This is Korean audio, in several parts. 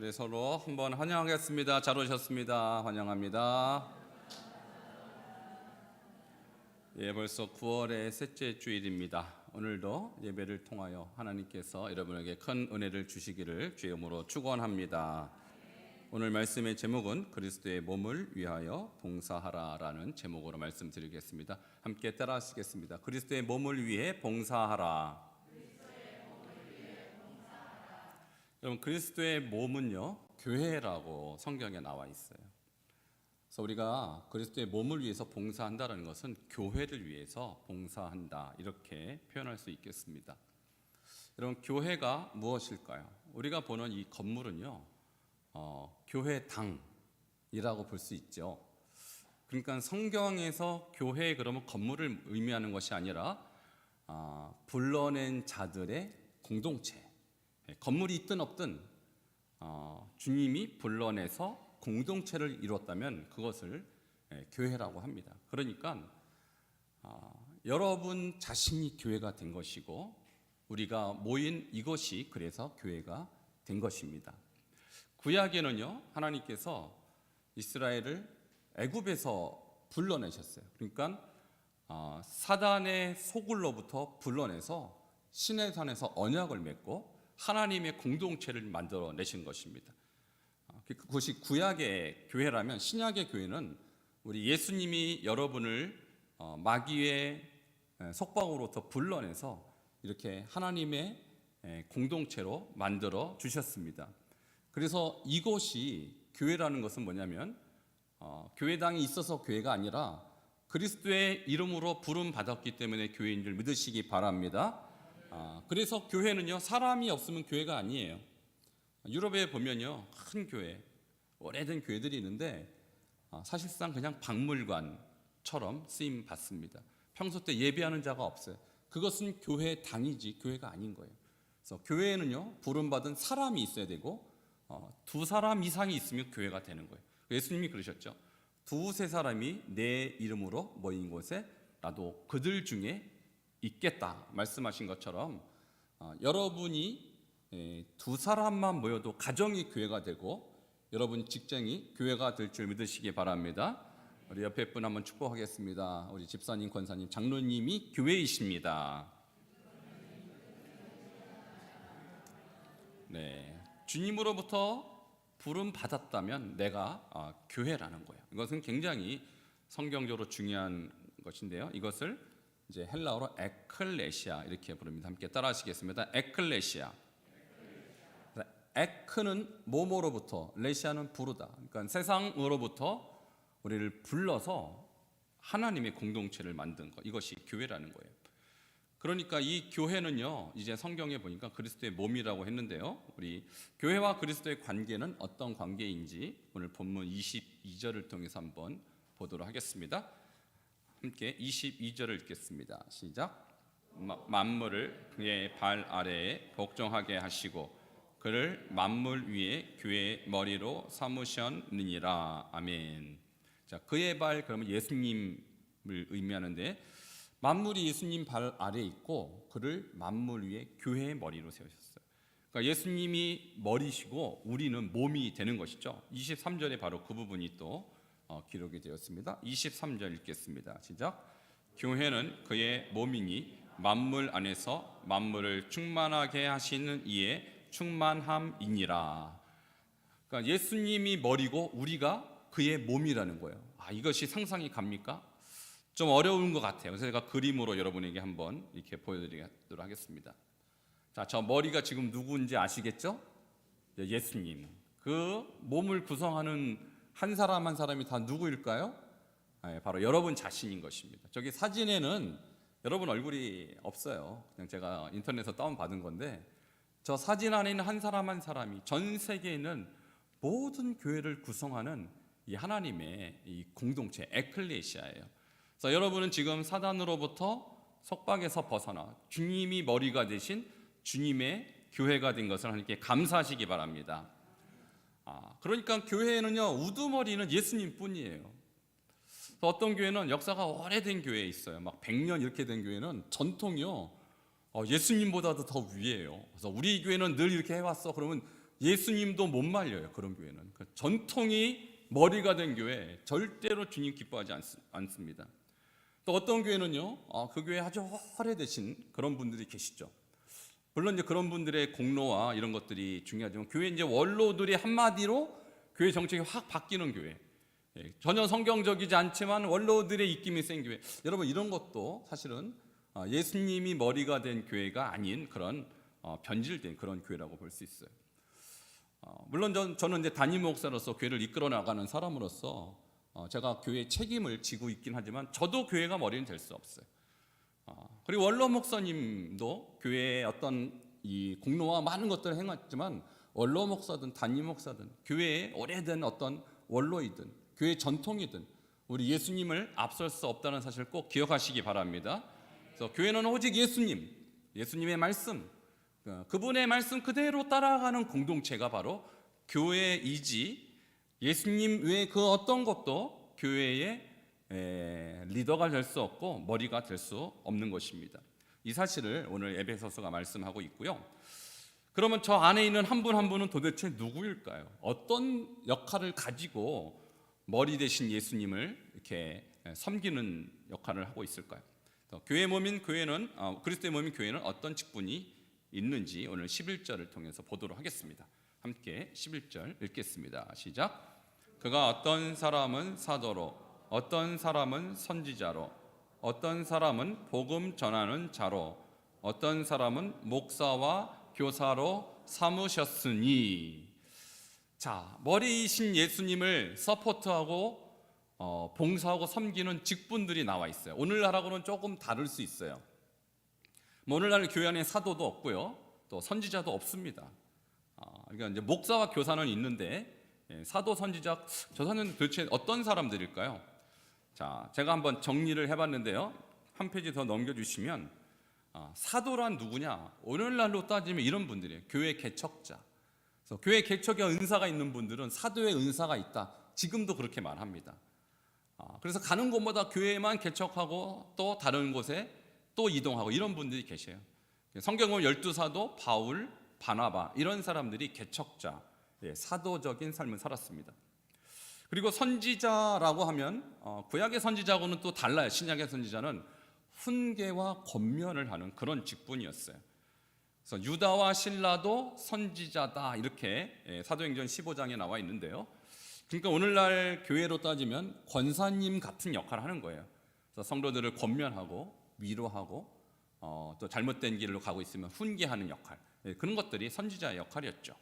네, 서로 한번 환영하겠습니다. 잘 오셨습니다. 환영합니다. 예, 벌써 9월의 셋째 주일입니다. 오늘도 예배를 통하여 하나님께서 여러분에게 큰 은혜를 주시기를 주의 이름으로 축원합니다. 오늘 말씀의 제목은 그리스도의 몸을 위하여 봉사하라라는 제목으로 말씀드리겠습니다. 함께 따라하시겠습니다. 그리스도의 몸을 위해 봉사하라. 여러분 그리스도의 몸은요 교회라고 성경에 나와 있어요. 그래서 우리가 그리스도의 몸을 위해서 봉사한다는 것은 교회를 위해서 봉사한다 이렇게 표현할 수 있겠습니다. 여러분 교회가 무엇일까요? 우리가 보는 이 건물은요 어, 교회당이라고 볼 수 있죠. 그러니까 성경에서 교회 그러면 건물을 의미하는 것이 아니라 아, 불러낸 자들의 공동체. 예, 건물이 있든 없든 어, 주님이 불러내서 공동체를 이뤘다면 그것을 예, 교회라고 합니다. 그러니까 아, 여러분 자신이 교회가 된 것이고 우리가 모인 이것이 그래서 교회가 된 것입니다. 구약에는요 하나님께서 이스라엘을 애굽에서 불러내셨어요. 그러니까 아, 사단의 소굴로부터 불러내서 신의 산에서 언약을 맺고 하나님의 공동체를 만들어 내신 것입니다. 아, 그- 그것이 구약의 교회라면 신약의 교회는 우리 예수님이 여러분을 어, 마귀의 에, 속박으로부터 불러내서 이렇게 하나님의 에, 공동체로 만들어 주셨습니다. 그래서 이것이 교회라는 것은 뭐냐면 어, 교회당이 있어서 교회가 아니라 그리스도의 이름으로 부름 받았기 때문에 교회인 줄 믿으시기 바랍니다. 아, 그래서 교회는요 사람이 없으면 교회가 아니에요. 유럽에 보면요 큰 교회, 오래된 교회들이 있는데 아, 사실상 그냥 박물관처럼 쓰임 받습니다. 평소 때 예배하는 자가 없어요. 그것은 교회 당이지 교회가 아닌 거예요. 그래서 교회에는요 부름 받은 사람이 있어야 되고 어, 두 사람 이상이 있으면 교회가 되는 거예요. 예수님이 그러셨죠. 두세 사람이 내 이름으로 모인 곳에 나도 그들 중에 있겠다 말씀하신 것처럼 어, 여러분이 에, 두 사람만 모여도 가정이 교회가 되고 여러분 직장이 교회가 될 줄 믿으시기 바랍니다. 우리 옆에 분 한번 축복하겠습니다. 우리 집사님, 권사님, 장로님이 교회이십니다. 네, 주님으로부터 부름 받았다면 내가 아, 교회라는 거예요. 이것은 굉장히 성경적으로 중요한 것인데요. 이것을 이제 헬라어로 에클레시아 이렇게 부릅니다. 함께 따라하시겠습니다. 에클레시아. 에크는 모모로부터, 레시아는 부르다. 그러니까 세상으로부터 우리를 불러서 하나님의 공동체를 만든 것. 이것이 교회라는 거예요. 그러니까 이 교회는요, 이제 성경에 보니까 그리스도의 몸이라고 했는데요. 우리 교회와 그리스도의 관계는 어떤 관계인지 오늘 본문 22절을 통해서 한번 보도록 하겠습니다. 함께 22절을 읽겠습니다. 시작. 마- 만물을 그의 발 아래에 복종하게 하시고 그를 만물 위에 교회의 머리로 삼으셨느니라. 아멘. 자, 그의 발 그러면 예수님을 의미하는데 만물이 예수님 발 아래에 있고 그를 만물 위에 교회의 머리로 세우셨어요. 그러니까 예수님이 머리시고 우리는 몸이 되는 것이죠. 23절에 바로 그 부분이 또 어, 기록이 되었습니다. 23절 읽겠습니다. 시작. 교회는 그의 몸이니 만물 안에서 만물을 충만하게 하시는 이의 충만함이니라. 그러니까 예수님이 머리고 우리가 그의 몸이라는 거예요. 아, 이것이 상상이 갑니까? 좀 어려운 것 같아요. 그래서 제가 그림으로 여러분에게 한번 이렇게 보여드리도록 하겠습니다. 자, 저 머리가 지금 누구인지 아시겠죠? 네, 예수님. 그 몸을 구성하는 한 사람 한 사람이 다 누구일까요? 네, 바로 여러분 자신인 것입니다. 저기 사진에는 여러분 얼굴이 없어요. 그냥 제가 인터넷에서 다운 받은 건데 저 사진 안에 있는 한 사람 한 사람이 전 세계에 있는 모든 교회를 구성하는 이 하나님의 이 공동체 에클레시아예요. 그래서 여러분은 지금 사단으로부터 속박에서 벗어나 주님이 머리가 되신 주님의 교회가 된 것을 하나님께 감사하시기 바랍니다. 아, 그러니까 교회에는요 우두머리는 예수님뿐이에요. 어떤 교회는 역사가 오래된 교회에 있어요. 막 100년 이렇게 된 교회는 전통이요. 어, 예수님보다도 더 위에요. 그래서 우리 교회는 늘 이렇게 해왔어. 그러면 예수님도 못 말려요. 그런 교회는 그 전통이 머리가 된 교회 절대로 주님 기뻐하지 않, 않습니다. 또 어떤 교회는요, 아, 그 교회 아주 화려되신 그런 분들이 계시죠. 물론 이제 그런 분들의 공로와 이런 것들이 중요하지만 교회 이제 원로들이 한마디로 교회 정책이 확 바뀌는 교회. 예, 전혀 성경적이지 않지만 원로들의 입김이 센 교회. 여러분 이런 것도 사실은 아, 예수님이 머리가 된 교회가 아닌 그런 어, 변질된 그런 교회라고 볼 수 있어요. 어, 물론 전, 저는 이제 담임 목사로서 교회를 이끌어 나가는 사람으로서 어, 제가 교회 책임을 지고 있긴 하지만 저도 교회가 머리는 될 수 없어요. 어, 그리고 원로 목사님도 교회의 어떤 이 공로와 많은 것들을 행했지만 원로 목사든 담임 목사든 교회의 오래된 어떤 원로이든 교회 전통이든 우리 예수님을 앞설 수 없다는 사실 꼭 기억하시기 바랍니다. 그래서 교회는 오직 예수님, 예수님의 말씀, 어, 그분의 말씀 그대로 따라가는 공동체가 바로 교회이지 예수님 외에 그 어떤 것도 교회의 에, 리더가 될 수 없고 머리가 될 수 없는 것입니다. 이 사실을 오늘 에베소서가 말씀하고 있고요. 그러면 저 안에 있는 한 분한 분은 도대체 누구일까요? 어떤 역할을 가지고 머리 대신 예수님을 이렇게 섬기는 역할을 하고 있을까요? 또 교회 몸인 교회는 어, 그리스도의 몸인 교회는 어떤 직분이 있는지 오늘 11절을 통해서 보도록 하겠습니다. 함께 11절 읽겠습니다. 시작. 그가 어떤 사람은 사도로 어떤 사람은 선지자로 어떤 사람은 복음 전하는 자로 어떤 사람은 목사와 교사로 삼으셨으니 자 머리이신 예수님을 서포트하고 어, 봉사하고 섬기는 직분들이 나와 있어요. 오늘날하고는 조금 다를 수 있어요. 뭐 오늘날 교회 안에 사도도 없고요, 또 선지자도 없습니다. 아, 그러니까 이제 목사와 교사는 있는데 예, 사도 선지자 저 사람은 도대체 어떤 사람들일까요? 자, 제가 한번 정리를 해봤는데요. 한 페이지 더 넘겨주시면 아, 사도란 누구냐? 오늘날로 따지면 이런 분들이에요. 교회 개척자. 그래서 교회 개척에 은사가 있는 분들은 사도의 은사가 있다. 지금도 그렇게 말합니다. 아, 그래서 가는 곳마다 교회만 개척하고 또 다른 곳에 또 이동하고 이런 분들이 계셔요. 성경 보면 열두 사도 바울, 바나바 이런 사람들이 개척자, 예, 사도적인 삶을 살았습니다. 그리고 선지자라고 하면 어, 구약의 선지자하고는 또 달라요. 신약의 선지자는 훈계와 권면을 하는 그런 직분이었어요. 그래서 유다와 신라도 선지자다 이렇게 예, 사도행전 15장에 나와 있는데요. 그러니까 오늘날 교회로 따지면 권사님 같은 역할을 하는 거예요. 그래서 성도들을 권면하고 위로하고 어, 또 잘못된 길로 가고 있으면 훈계하는 역할 예, 그런 것들이 선지자의 역할이었죠.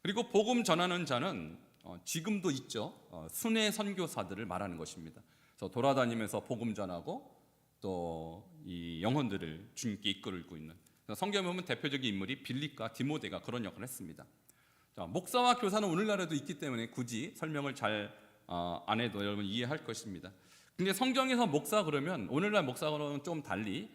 그리고 복음 전하는 자는 어, 지금도 있죠. 어, 순회 선교사들을 말하는 것입니다. 그래서 돌아다니면서 복음 전하고 또 이 영혼들을 주님께 이끌고 있는 성경에 보면 대표적인 인물이 빌립과 디모데가 그런 역할을 했습니다. 자, 목사와 교사는 오늘날에도 있기 때문에 굳이 설명을 잘안 해도 여러분 이해할 것입니다. 근데 성경에서 목사 그러면 오늘날 목사는 좀 달리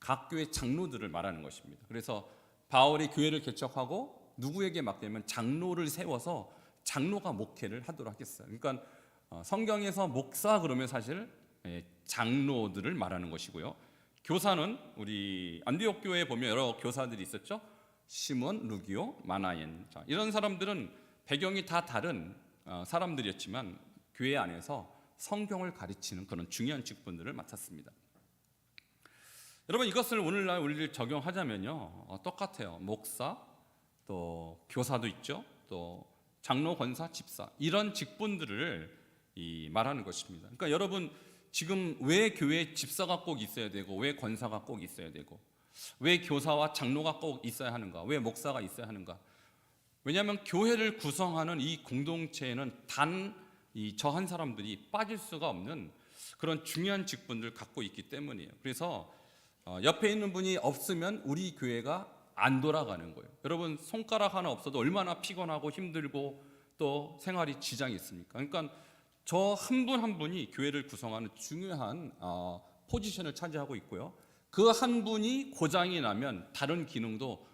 각 교회 장로들을 말하는 것입니다. 그래서 바울이 교회를 개척하고 누구에게 맡기면 장로를 세워서 장로가 목회를 하도록 하겠어요. 그러니까 어, 성경에서 목사 그러면 사실 예, 장로들을 말하는 것이고요. 교사는 우리 안디옥 교회에 보면 여러 교사들이 있었죠. 시몬, 루기오, 마나엔 자, 이런 사람들은 배경이 다 다른 어, 사람들이었지만 교회 안에서 성경을 가르치는 그런 중요한 직분들을 맡았습니다. 여러분 이것을 오늘날 우리를 적용하자면요 어, 똑같아요. 목사 또 교사도 있죠. 또 장로, 권사, 집사 이런 직분들을 이 말하는 것입니다. 그러니까 여러분 지금 왜 교회 집사가 꼭 있어야 되고 왜 권사가 꼭 있어야 되고 왜 교사와 장로가 꼭 있어야 하는가? 왜 목사가 있어야 하는가? 왜냐하면 교회를 구성하는 이 공동체에는 단 이 저 한 사람들이 빠질 수가 없는 그런 중요한 직분을 갖고 있기 때문이에요. 그래서 어, 옆에 있는 분이 없으면 우리 교회가 안 돌아가는 거예요. 여러분 손가락 하나 없어도 얼마나 피곤하고 힘들고 또 생활이 지장이 있습니까? 그러니까 저 한 분 한 분이 교회를 구성하는 중요한 어, 포지션을 차지하고 있고요. 그 한 분이 고장이 나면 다른 기능도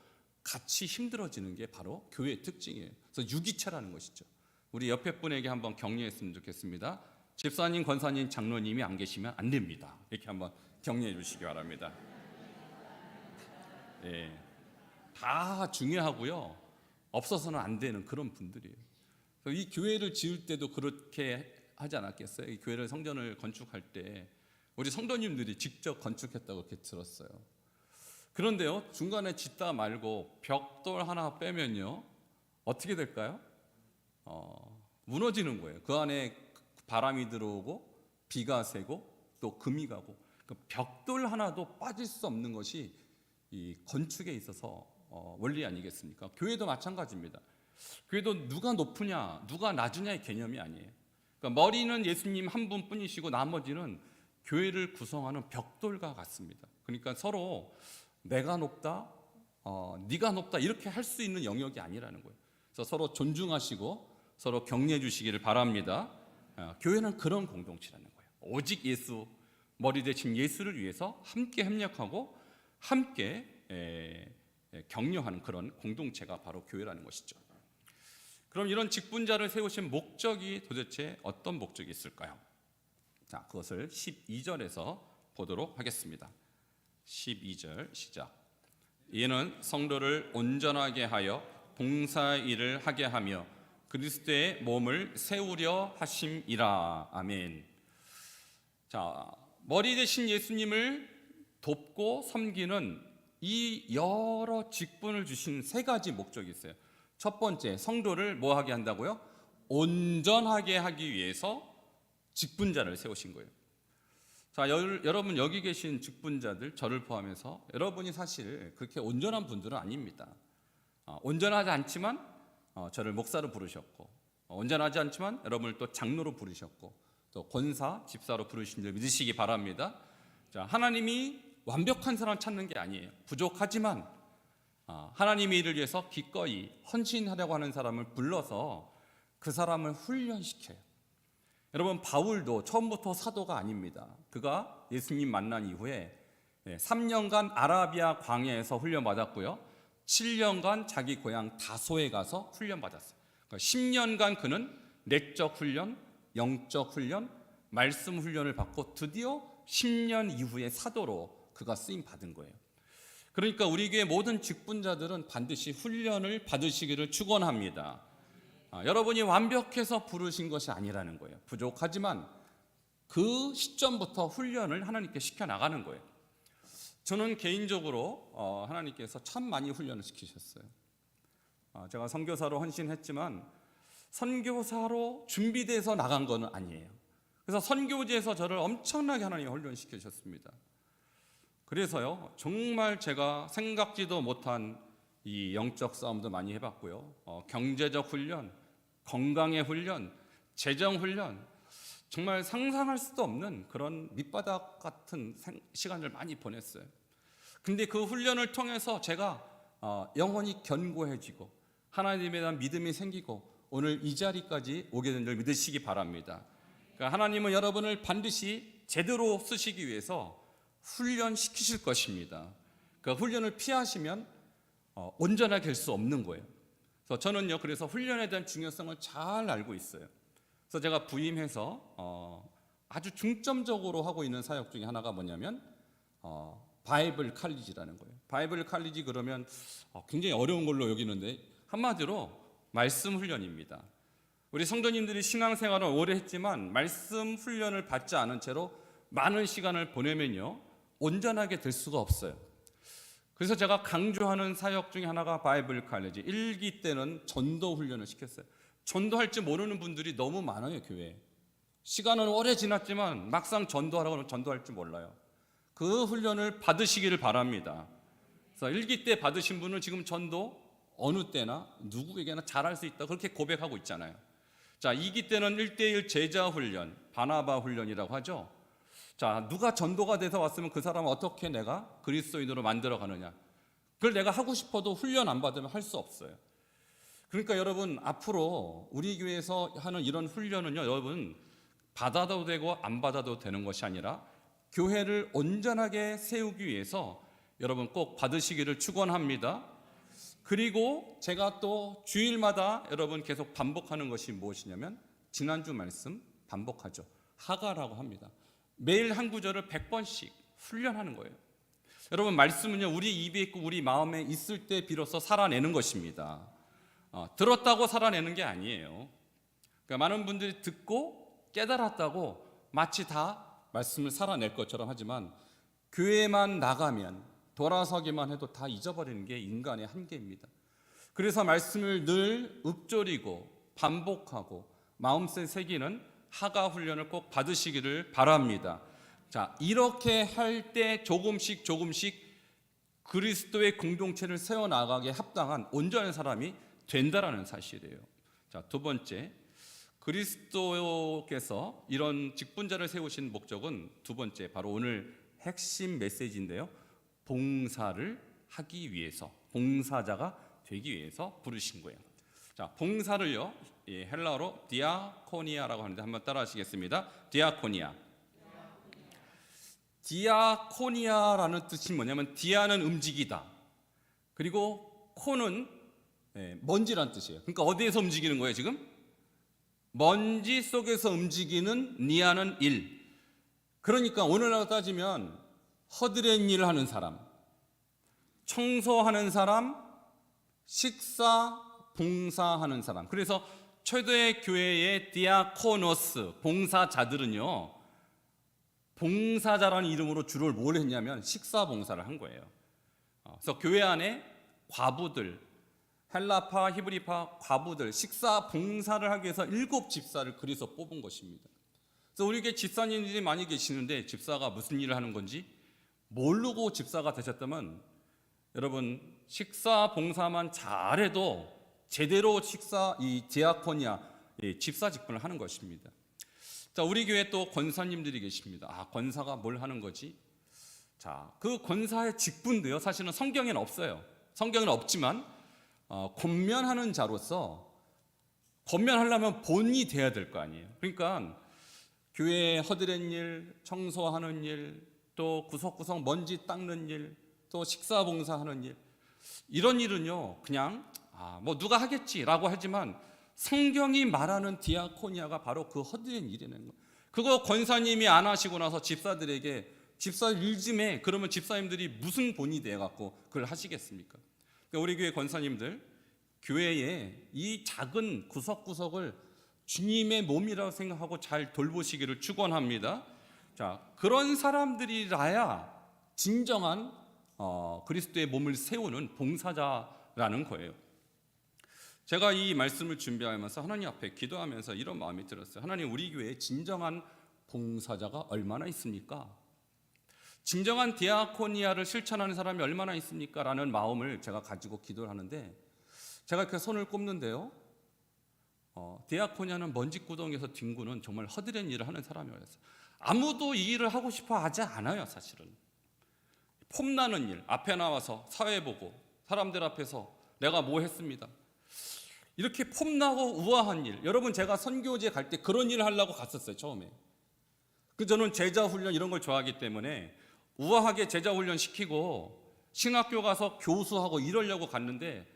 같이 힘들어지는 게 바로 교회의 특징이에요. 그래서 유기체라는 것이죠. 우리 옆에 분에게 한번 격려했으면 좋겠습니다. 집사님, 권사님, 장로님이 안 계시면 안 됩니다. 이렇게 한번 격려해 주시기 바랍니다. 예. 다 중요하고요. 없어서는 안 되는 그런 분들이에요. 이 교회를 지을 때도 그렇게 하지 않았겠어요? 이 교회를 성전을 건축할 때 우리 성도님들이 직접 건축했다고 그렇게 들었어요. 그런데요 중간에 짓다 말고 벽돌 하나 빼면요 어떻게 될까요? 어, 무너지는 거예요. 그 안에 바람이 들어오고 비가 새고 또 금이 가고 그 벽돌 하나도 빠질 수 없는 것이 이 건축에 있어서 어, 원리 아니겠습니까? 교회도 마찬가지입니다. 교회도 누가 높으냐, 누가 낮으냐의 개념이 아니에요. 그러니까 머리는 예수님 한 분뿐이시고 나머지는 교회를 구성하는 벽돌과 같습니다. 그러니까 서로 내가 높다, 어, 네가 높다 이렇게 할 수 있는 영역이 아니라는 거예요. 그래서 서로 존중하시고 서로 격려해 주시기를 바랍니다. 어, 교회는 그런 공동체라는 거예요. 오직 예수 머리 대신 예수를 위해서 함께 협력하고 함께 에, 에, 격려하는 그런 공동체가 바로 교회라는 것이죠. 그럼 이런 직분자를 세우신 목적이 도대체 어떤 목적이 있을까요? 자, 그것을 12절에서 보도록 하겠습니다. 12절 시작. 이는 성도를 온전하게 하여 봉사 일을 하게 하며 그리스도의 몸을 세우려 하심이라. 아멘. 자, 머리 대신 예수님을 돕고 섬기는 이 여러 직분을 주신 세 가지 목적이 있어요. 첫 번째, 성도를 뭐 하게 한다고요? 온전하게 하기 위해서 직분자를 세우신 거예요. 자, 여, 여러분 여기 계신 직분자들 저를 포함해서 여러분이 사실 그렇게 온전한 분들은 아닙니다. 어, 온전하지 않지만 어, 저를 목사로 부르셨고 어, 온전하지 않지만 여러분을 또 장로로 부르셨고 또 권사, 집사로 부르신 줄 믿으시기 바랍니다. 자, 하나님이 완벽한 사람 찾는 게 아니에요. 부족하지만 아, 하나님의 일을 위해서 기꺼이 헌신하려고 하는 사람을 불러서 그 사람을 훈련시켜요. 여러분 바울도 처음부터 사도가 아닙니다. 그가 예수님 만난 이후에 3년간 아라비아 광야에서 훈련받았고요. 7년간 자기 고향 다소에 가서 훈련받았어요. 그러니까 10년간 그는 내적 훈련, 영적 훈련, 말씀 훈련을 받고 드디어 10년 이후에 사도로 그가 쓰임 받은 거예요. 그러니까 우리 교회 모든 직분자들은 반드시 훈련을 받으시기를 축원합니다. 아, 여러분이 완벽해서 부르신 것이 아니라는 거예요. 부족하지만 그 시점부터 훈련을 하나님께 시켜 나가는 거예요. 저는 개인적으로 어, 하나님께서 참 많이 훈련을 시키셨어요. 아, 제가 선교사로 헌신했지만 선교사로 준비돼서 나간 거는 아니에요. 그래서 선교지에서 저를 엄청나게 하나님 훈련시켜 주셨습니다. 그래서요, 정말 제가 생각지도 못한 이 영적 싸움도 많이 해봤고요. 어, 경제적 훈련, 건강의 훈련, 재정 훈련, 정말 상상할 수도 없는 그런 밑바닥 같은 생- 시간을 많이 보냈어요. 근데 그 훈련을 통해서 제가 어, 영혼이 견고해지고 하나님에 대한 믿음이 생기고 오늘 이 자리까지 오게 된 줄 믿으시기 바랍니다. 그러니까 하나님은 여러분을 반드시 제대로 쓰시기 위해서 훈련시키실 것입니다. 그 훈련을 피하시면 어, 온전하게 될 수 없는 거예요. 그래서 저는요, 그래서 훈련에 대한 중요성을 잘 알고 있어요. 그래서 제가 부임해서 어, 아주 중점적으로 하고 있는 사역 중에 하나가 뭐냐면 어, 바이블 칼리지라는 거예요. 바이블 칼리지 그러면 어, 굉장히 어려운 걸로 여기는데 한마디로 말씀 훈련입니다. 우리 성도님들이 신앙생활을 오래 했지만 말씀 훈련을 받지 않은 채로 많은 시간을 보내면요 온전하게 될 수가 없어요. 그래서 제가 강조하는 사역 중에 하나가 바이블 칼리지. 일기 때는 전도 훈련을 시켰어요. 전도할 줄 모르는 분들이 너무 많아요, 교회에. 시간은 오래 지났지만 막상 전도하라고 하면 전도할 줄 몰라요. 그 훈련을 받으시기를 바랍니다. 그래서 일기 때 받으신 분은 지금 전도 어느 때나 누구에게나 잘할 수 있다 그렇게 고백하고 있잖아요. 자, 이기 때는 1대1 제자 훈련, 바나바 훈련이라고 하죠. 자, 누가 전도가 돼서 왔으면 그 사람을 어떻게 내가 그리스도인으로 만들어 가느냐. 그걸 내가 하고 싶어도 훈련 안 받으면 할 수 없어요. 그러니까 여러분 앞으로 우리 교회에서 하는 이런 훈련은요, 여러분 받아도 되고 안 받아도 되는 것이 아니라 교회를 온전하게 세우기 위해서 여러분 꼭 받으시기를 축원합니다. 그리고 제가 또 주일마다 여러분 계속 반복하는 것이 무엇이냐면 지난주 말씀 반복하죠. 하가라고 합니다. 매일 한 구절을 100번씩 훈련하는 거예요. 여러분 말씀은요 우리 입에 있고 우리 마음에 있을 때 비로소 살아내는 것입니다. 어, 들었다고 살아내는 게 아니에요. 그러니까 많은 분들이 듣고 깨달았다고 마치 다 말씀을 살아낼 것처럼 하지만 교회만 나가면 돌아서기만 해도 다 잊어버리는 게 인간의 한계입니다. 그래서 말씀을 늘 읊조리고 반복하고 마음속에 새기는 하가 훈련을 꼭 받으시기를 바랍니다. 자, 이렇게 할 때 조금씩 조금씩 그리스도의 공동체를 세워 나가게 합당한 온전한 사람이 된다라는 사실이에요. 자, 두 번째. 그리스도께서 이런 직분자를 세우신 목적은 두 번째 바로 오늘 핵심 메시지인데요. 봉사를 하기 위해서 봉사자가 되기 위해서 부르신 거예요. 자, 봉사를요. 예, 헬라어로 디아코니아라고 하는데 한번 따라 하시겠습니다. 디아코니아. 디아코니아라는 뜻이 뭐냐면 디아는 움직이다. 그리고 코는 예, 먼지란 뜻이에요. 그러니까 어디에서 움직이는 거예요, 지금? 먼지 속에서 움직이는 니아는 일. 그러니까 오늘날 따지면 허드렛 일을 하는 사람, 청소하는 사람, 식사, 봉사하는 사람. 그래서 최대 교회의 디아코노스 봉사자들은요. 봉사자라는 이름으로 주로 뭘 했냐면 식사 봉사를 한 거예요. 어, 그래서 교회 안에 과부들, 헬라파, 히브리파 과부들 식사 봉사를 하기 위해서 일곱 집사를 그리서 뽑은 것입니다. 그래서 우리 교회 집사님들이 많이 계시는데 집사가 무슨 일을 하는 건지 모르고 집사가 되셨다면 여러분 식사 봉사만 잘해도 제대로 식사 이 디아코니아 이 집사 직분을 하는 것입니다. 자, 우리 교회 또 권사님들이 계십니다. 아, 권사가 뭘 하는 거지? 자, 그 권사의 직분도요. 사실은 성경에는 없어요. 성경에는 없지만 어, 권면하는 자로서 권면하려면 본이 돼야 될 거 아니에요. 그러니까 교회 허드렛 일, 청소하는 일, 또 구석구석 먼지 닦는 일, 또 식사 봉사하는 일 이런 일은요. 그냥 아, 뭐 누가 하겠지라고 하지만 성경이 말하는 디아코니아가 바로 그 허드렛 일이라는 거. 그거 권사님이 안 하시고 나서 집사들에게 집사 일즘에 그러면 집사님들이 무슨 본이 돼 갖고 그걸 하시겠습니까? 그러니까 우리 교회 권사님들 교회에 이 작은 구석구석을 주님의 몸이라고 생각하고 잘 돌보시기를 축원합니다. 자, 그런 사람들이라야 진정한 어, 그리스도의 몸을 세우는 봉사자라는 거예요. 제가 이 말씀을 준비하면서 하나님 앞에 기도하면서 이런 마음이 들었어요. 하나님 우리 교회에 진정한 봉사자가 얼마나 있습니까? 진정한 디아코니아를 실천하는 사람이 얼마나 있습니까? 라는 마음을 제가 가지고 기도를 하는데 제가 이렇게 손을 꼽는데요. 어, 디아코니아는 먼지 구덩이에서 뒹구는 정말 허드렛 일을 하는 사람이었어요. 아무도 이 일을 하고 싶어 하지 않아요, 사실은. 폼나는 일, 앞에 나와서 사회 보고 사람들 앞에서 내가 뭐 했습니다. 이렇게 폼나고 우아한 일. 여러분 제가 선교제 갈때 그런 일을 하려고 갔었어요, 처음에. 그 저는 제자 훈련 이런 걸 좋아하기 때문에 우아하게 제자 훈련 시키고 신학교 가서 교수하고 이러려고 갔는데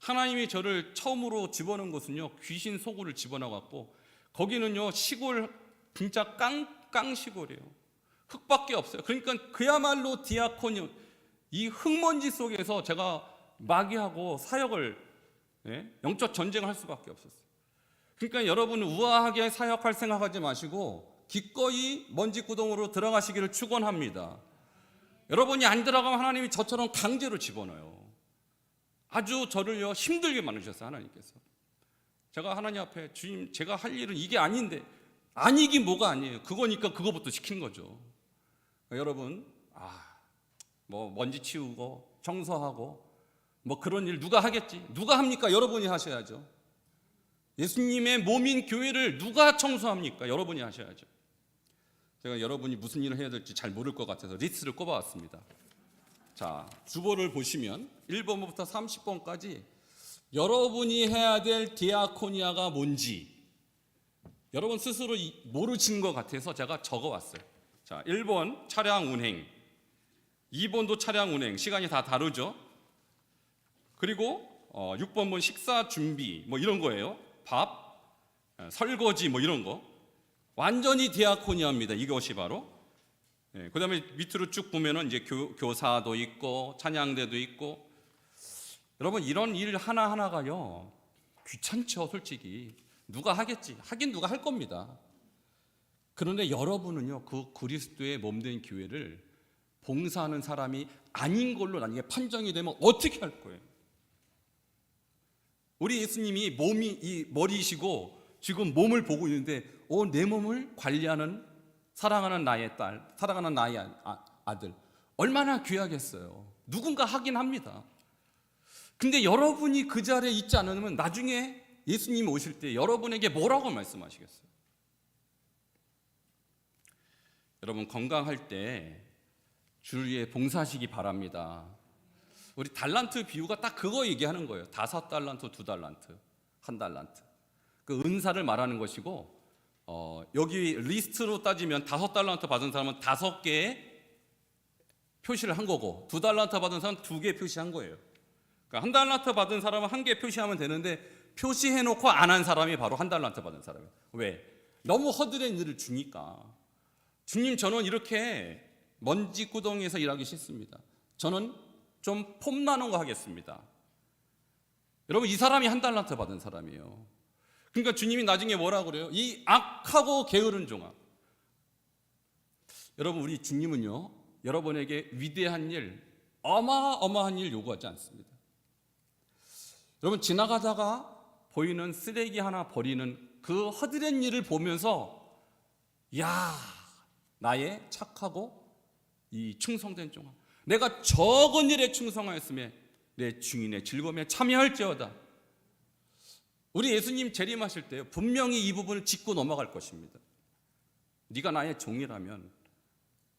하나님이 저를 처음으로 집어넣은 곳은요 귀신 소굴을 집어넣어 갖고 거기는요 시골 진짜 깡, 깡 시골이에요 흙밖에 없어요 그러니까 그야말로 디아코니 이 흙먼지 속에서 제가 마귀하고 사역을 예? 영적 전쟁을 할 수밖에 없었어요 그러니까 여러분 우아하게 사역할 생각하지 마시고 기꺼이 먼지 구덩으로 들어가시기를 축원합니다. 여러분이 안 들어가면 하나님이 저처럼 강제로 집어넣어요. 아주 저를요 힘들게 만드셨어요 하나님께서. 제가 하나님 앞에 주님 제가 할 일은 이게 아닌데 아니긴 뭐가 아니에요. 그거니까 그거부터 시킨 거죠. 그러니까 여러분 아 뭐 먼지 치우고 청소하고 뭐 그런 일 누가 하겠지? 누가 합니까? 여러분이 하셔야죠. 예수님의 몸인 교회를 누가 청소합니까? 여러분이 하셔야죠. 제가 여러분이 무슨 일을 해야 될지 잘 모를 것 같아서 리스트를 꼽아왔습니다. 자, 주보를 보시면 1번부터 30번까지 여러분이 해야 될 디아코니아가 뭔지 여러분 스스로 모르신 것 같아서 제가 적어왔어요. 자, 1번 차량 운행, 2번도 차량 운행, 시간이 다 다르죠. 그리고 어, 6번 식사 준비 뭐 이런 거예요. 밥, 설거지 뭐 이런 거. 완전히 디아코니아입니다. 이것이 바로. 예, 그다음에 밑으로 쭉 보면은 이제 교, 교사도 있고 찬양대도 있고 여러분 이런 일 하나 하나가요 귀찮죠, 솔직히. 누가 하겠지? 하긴 누가 할 겁니다. 그런데 여러분은요, 그 그리스도의 몸된 교회를 봉사하는 사람이 아닌 걸로 나중에 판정이 되면 어떻게 할 거예요? 우리 예수님이 몸이 이 머리이시고 지금 몸을 보고 있는데 어, 내 몸을 관리하는 사랑하는 나의 딸, 사랑하는 나의 아, 아들 얼마나 귀하겠어요. 누군가 하긴 합니다. 근데 여러분이 그 자리에 있지 않으면 나중에 예수님이 오실 때 여러분에게 뭐라고 말씀하시겠어요? 여러분 건강할 때 주위에 봉사하시기 바랍니다. 우리 달란트 비유가 딱 그거 얘기하는 거예요. 다섯 달란트, 두 달란트, 한 달란트. 그 은사를 말하는 것이고 어, 여기 리스트로 따지면 다섯 달란트 받은 사람은 다섯 개의 표시를 한 거고 두 달란트 받은 사람은 두 개 표시한 거예요. 그러니까 한 달란트 받은 사람은 한 개 표시하면 되는데 표시해놓고 안 한 사람이 바로 한 달란트 받은 사람이에요. 왜? 너무 허드렛 일을 주니까. 주님 저는 이렇게 먼지 구덩이에서 일하기 싫습니다. 저는 좀 폼나는 거 하겠습니다. 여러분 이 사람이 한 달란트 받은 사람이에요. 그러니까 주님이 나중에 뭐라 그래요? 이 악하고 게으른 종아. 여러분 우리 주님은요. 여러분에게 위대한 일, 어마어마한 일 요구하지 않습니다. 여러분 지나가다가 보이는 쓰레기 하나 버리는 그 허드렛 일을 보면서 야 나의 착하고 이 충성된 종아 내가 적은 일에 충성하였으며 내 주인의 즐거움에 참여할지어다. 우리 예수님 재림하실 때 분명히 이 부분을 짚고 넘어갈 것입니다. 네가 나의 종이라면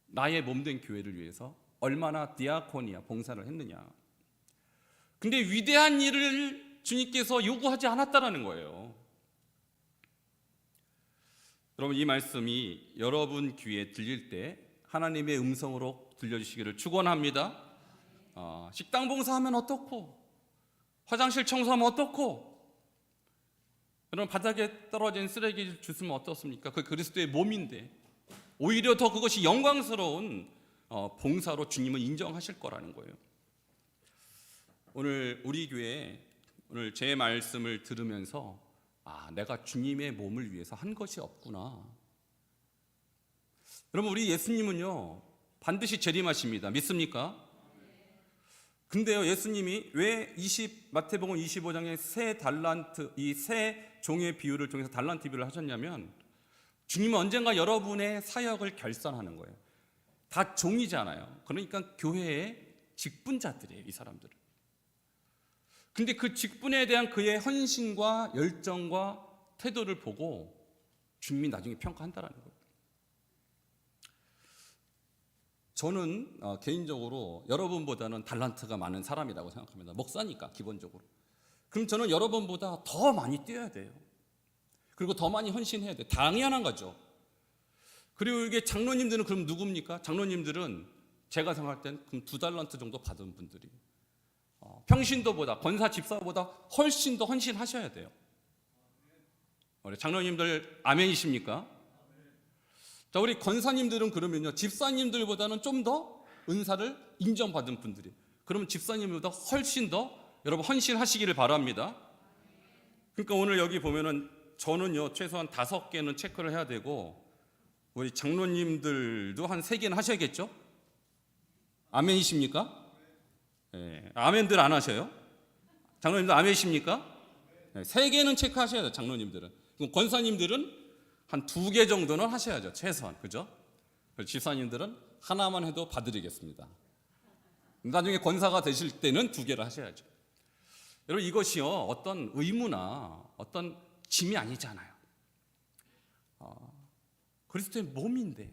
나의 몸된 교회를 위해서 얼마나 디아코니아 봉사를 했느냐. 근데 위대한 일을 주님께서 요구하지 않았다라는 거예요. 여러분 이 말씀이 여러분 귀에 들릴 때 하나님의 음성으로 들려주시기를 축원합니다. 어, 식당 봉사하면 어떻고, 화장실 청소하면 어떻고, 여러분 바닥에 떨어진 쓰레기 주스면 어떻습니까? 그 그리스도의 몸인데 오히려 더 그것이 영광스러운 어, 봉사로 주님은 인정하실 거라는 거예요. 오늘 우리 교회 오늘 제 말씀을 들으면서 아, 내가 주님의 몸을 위해서 한 것이 없구나. 여러분 우리 예수님은요. 반드시 재림하십니다. 믿습니까? 근데요. 예수님이 왜 20, 마태복음 25장에 세 달란트 이 세 종의 비유를 통해서 달란트 비유를 하셨냐면 주님은 언젠가 여러분의 사역을 결산하는 거예요. 다 종이잖아요. 그러니까 교회의 직분자들이에요, 이 사람들은. 근데 그 직분에 대한 그의 헌신과 열정과 태도를 보고 주님이 나중에 평가한다라는 거예요. 저는 어, 개인적으로 여러분보다는 달란트가 많은 사람이라고 생각합니다. 목사니까 기본적으로. 그럼 저는 여러분보다 더 많이 뛰어야 돼요. 그리고 더 많이 헌신해야 돼요. 당연한 거죠. 그리고 이게 장로님들은 그럼 누굽니까? 장로님들은 제가 생각할 땐 그럼 두 달란트 정도 받은 분들이 어, 평신도보다 권사 집사보다 훨씬 더 헌신하셔야 돼요. 우리 장로님들 아멘이십니까? 자, 우리 권사님들은 그러면요 집사님들보다는 좀 더 은사를 인정받은 분들이. 그러면 집사님보다 훨씬 더 여러분 헌신하시기를 바랍니다. 그러니까 오늘 여기 보면은 저는요 최소한 다섯 개는 체크를 해야 되고 우리 장로님들도 한 세 개는 하셔야겠죠? 아멘이십니까? 예, 아멘들 안 하셔요? 장로님들 아멘이십니까? 네, 세 개는 체크하셔야 돼요, 장로님들은. 그럼 권사님들은 한 두 개 정도는 하셔야죠, 최소한. 그죠? 집사님들은 하나만 해도 봐드리겠습니다. 나중에 권사가 되실 때는 두 개를 하셔야죠. 여러분, 이것이요, 어떤 의무나 어떤 짐이 아니잖아요. 어, 그리스도의 몸인데,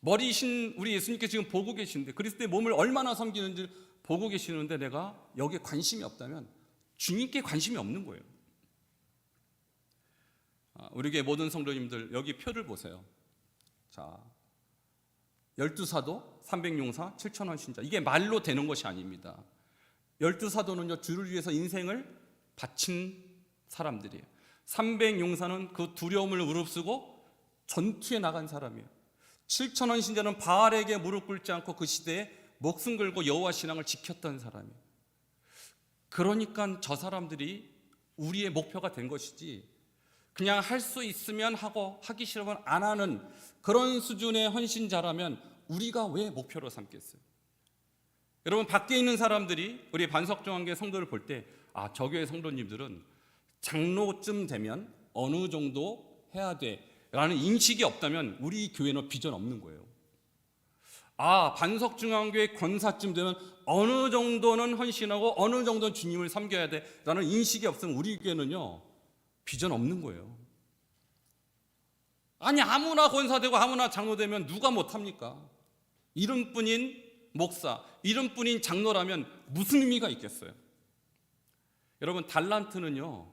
머리이신 우리 예수님께 지금 보고 계신데, 그리스도의 몸을 얼마나 섬기는지 보고 계시는데 내가 여기에 관심이 없다면 주님께 관심이 없는 거예요. 아, 우리 교회 모든 성도님들 여기 표를 보세요. 자, 열두 사도, 300용사, 7천 원 신자 이게 말로 되는 것이 아닙니다. 열두 사도는요 주를 위해서 인생을 바친 사람들이에요. 300용사는 그 두려움을 무릅쓰고 전투에 나간 사람이에요. 7천 원 신자는 바알에게 무릎 꿇지 않고 그 시대에 목숨 걸고 여호와 신앙을 지켰던 사람이에요. 그러니까 저 사람들이 우리의 목표가 된 것이지 그냥 할 수 있으면 하고 하기 싫으면 안 하는 그런 수준의 헌신자라면 우리가 왜 목표로 삼겠어요? 여러분 밖에 있는 사람들이 우리 반석종한교회 성도를 볼 때 아, 저 교회 성도님들은 장로쯤 되면 어느 정도 해야 돼라는 인식이 없다면 우리 교회는 비전 없는 거예요. 아, 반석중앙교회 권사쯤 되면 어느 정도는 헌신하고 어느 정도는 주님을 섬겨야 돼라는 인식이 없으면 우리 교회는요. 비전 없는 거예요. 아니 아무나 권사되고 아무나 장로되면 누가 못합니까? 이름뿐인 목사, 이름뿐인 장로라면 무슨 의미가 있겠어요? 여러분 달란트는요.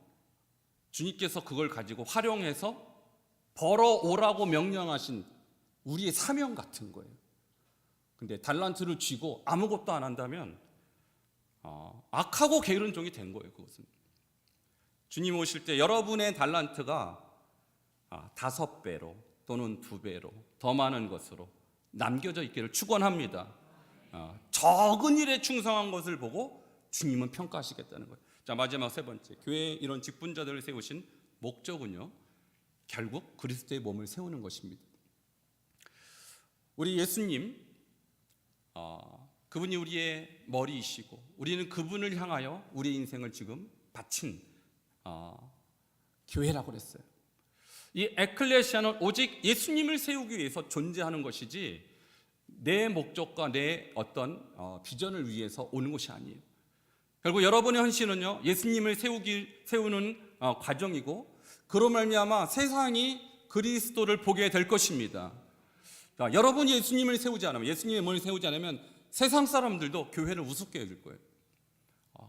주님께서 그걸 가지고 활용해서 벌어오라고 명령하신 우리의 사명 같은 거예요. 근데 달란트를 쥐고 아무것도 안 한다면 어, 악하고 게으른 종이 된 거예요. 그것은 주님 오실 때 여러분의 달란트가 아, 다섯 배로 또는 두 배로 더 많은 것으로 남겨져 있기를 축원합니다. 아, 적은 일에 충성한 것을 보고 주님은 평가하시겠다는 거예요. 자 마지막 세 번째 교회 이런 직분자들을 세우신 목적은요 결국 그리스도의 몸을 세우는 것입니다. 우리 예수님 어, 그분이 우리의 머리이시고 우리는 그분을 향하여 우리 인생을 지금 바친 어, 교회라고 그랬어요. 이 에클레시아는 오직 예수님을 세우기 위해서 존재하는 것이지 내 목적과 내 어떤 어, 비전을 위해서 오는 것이 아니에요. 결국 여러분의 헌신은요 예수님을 세우기 세우는 어, 과정이고 그로 말미암아 세상이 그리스도를 보게 될 것입니다. 자, 여러분이 예수님을 세우지 않으면 예수님의 몸을 세우지 않으면 세상 사람들도 교회를 우습게 여길 거예요.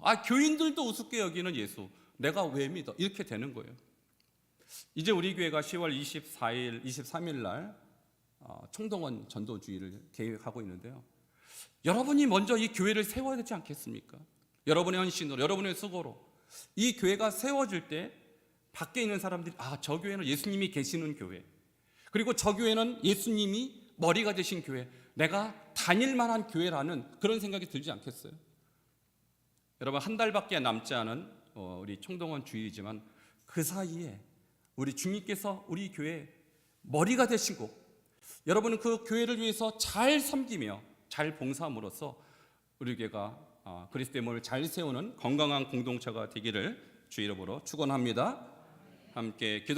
아 교인들도 우습게 여기는 예수 내가 왜 믿어 이렇게 되는 거예요. 이제 우리 교회가 10월 24일, 23일 날 어, 총동원 전도주의를 계획하고 있는데요. 여러분이 먼저 이 교회를 세워야 되지 않겠습니까? 여러분의 헌신으로, 여러분의 수고로 이 교회가 세워질 때 밖에 있는 사람들이 아, 저 교회는 예수님이 계시는 교회. 그리고 저 교회는 예수님이 머리가 되신 교회. 내가 다닐 만한 교회라는 그런 생각이 들지 않겠어요? 여러분 한 달밖에 남지 않은 어, 우리 총동원 주일이지만 그 사이에 우리 주님께서 우리 교회 머리가 되시고 여러분은 그 교회를 위해서 잘 섬기며 잘 봉사함으로써 우리 교회가 아, 그리스도의 몸을 잘 세우는 건강한 공동체가 되기를 주 이름으로 축원합니다. 함께 기도.